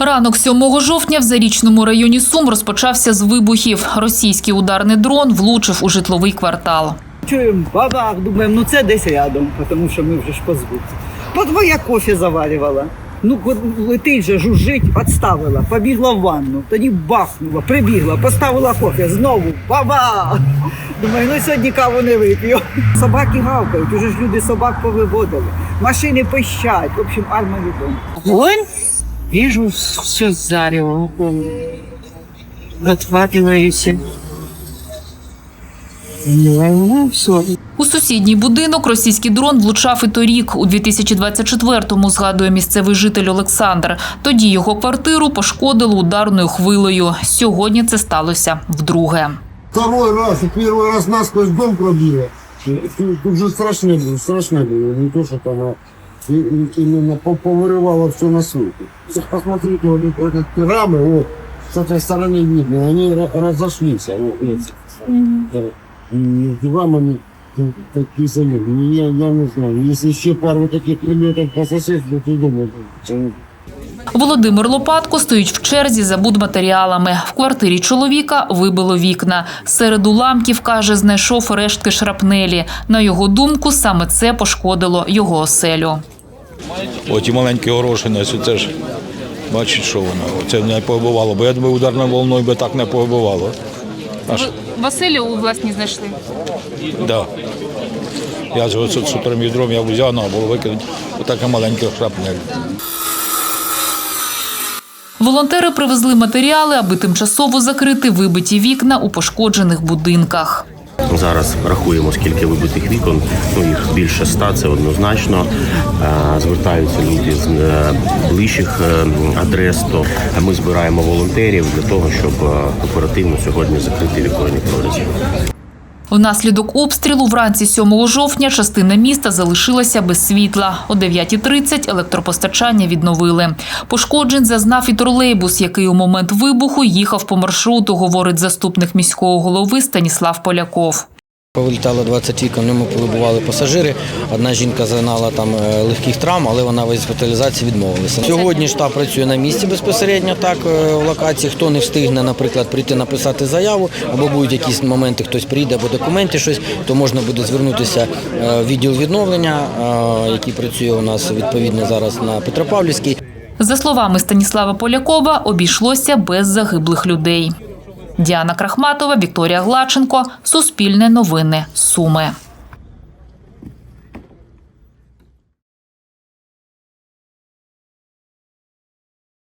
Ранок 7 жовтня в Зарічному районі Сум розпочався з вибухів. Російський ударний дрон влучив у житловий квартал. Чуємо бабах, думаємо, ну це десь рядом, тому що ми вже ж по звуку. Подвоя кофе заварювала. Ну, летить же, жужжить, відставила, побігла в ванну, тоді бахнула, прибігла, поставила кофе, знову баба. Думаю, ну сьогодні каву не вип'ю. Собаки гавкають, уже ж люди собак повиводили. Машини пищать. В общем, арма відома. Огонь. Вижу все зарево. Отваливаюсь. Ну, все. У сусідній будинок російський дрон влучав і торік, у 2024-му, згадує місцевий житель Олександр. Тоді його квартиру пошкодило ударною хвилею. Сьогодні це сталося вдруге. Второй раз, и первый раз насквозь дом пробило. Тут, тут же страшно было, страшно было, не то, что там, а и- и- именно по- повырывало все на свете. Сейчас посмотрите, вот эти- вот эти рамы, вот, с этой стороны видно, они ра- разошлись, вот эти. Да. И между рамами т- такие заметны. Я, я не знаю, если еще пару таких предметов по соседству, то думаю, что Володимир Лопатко стоїть в черзі за будматеріалами. В квартирі чоловіка вибило вікна. Серед уламків, каже, знайшов рештки шрапнелі. На його думку, саме це пошкодило його оселю. Оті маленькі горошини, це ж бачить, що воно. Це не побивало, бо я думаю, ударною волною би так не побивало. Аж, Василю у власні знайшли. да. Я з сутрим відром я взяв, ну, було викинути отаке маленьке шрапнель. Волонтери привезли матеріали, аби тимчасово закрити вибиті вікна у пошкоджених будинках. Зараз рахуємо, скільки вибитих вікон. Ну їх більше ста, це однозначно. Е, Звертаються люди з е, ближчих е, адрес. То ми збираємо волонтерів для того, щоб оперативно сьогодні закрити віконні прорізі. Внаслідок обстрілу вранці 7 жовтня частина міста залишилася без світла. О 9.30 електропостачання відновили. Пошкоджень зазнав і тролейбус, який у момент вибуху їхав по маршруту, говорить заступник міського голови Станіслав Поляков. Повилітало 20 вікон, в ньому перебували пасажири. Одна жінка зазнала там е, легких травм, але вона від госпіталізації відмовилася. Сьогодні штаб працює на місці безпосередньо так е, в локації. Хто не встигне, наприклад, прийти написати заяву, або будуть якісь моменти, хтось прийде, або документи щось, то можна буде звернутися е, в відділ відновлення, е, який працює у нас відповідно зараз на Петропавлівській. За словами Станіслава Полякова, обійшлося без загиблих людей. Діана Крахматова, Вікторія Глаченко, Суспільне новини, Суми.